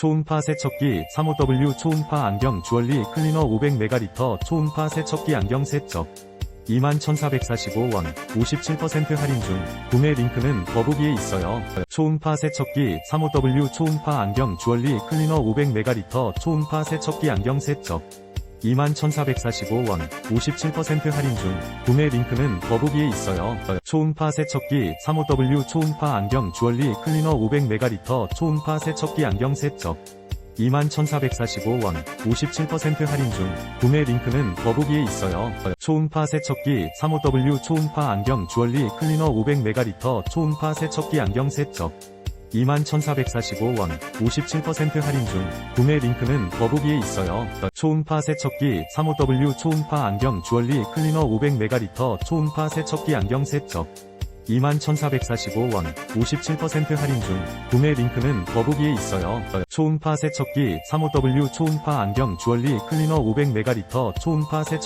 초음파 세척기 35W 초음파 안경 주얼리 클리너 500ml 초음파 세척기 안경 세척. 21,445원 57% 할인 중. 구매 링크는 더보기에 있어요. 초음파 세척기 35W 초음파 안경 주얼리 클리너 500ml 초음파 세척기 안경 세척 21,445원 57% 할인 중 구매 링크는 더보기에 있어요. 초음파 세척기 35W 초음파 안경 주얼리 클리너 500ml 초음파 세척기 안경 세척 21,445원 57% 할인 중 구매 링크는 더보기에 있어요. 초음파 세척기 35W 초음파 안경 주얼리 클리너 500ml 초음파 세척기 안경 세척 21,445원 57% 할인 중 구매 링크는 더보기에 있어요. 초음파 세척기 35W 초음파 안경 주얼리 클리너 500ml 초음파 세척기 안경 세척 21,445원 57% 할인 중 구매 링크는 더보기에 있어요. 초음파 세척기 35W 초음파 안경 주얼리 클리너 500ml 초음파 세척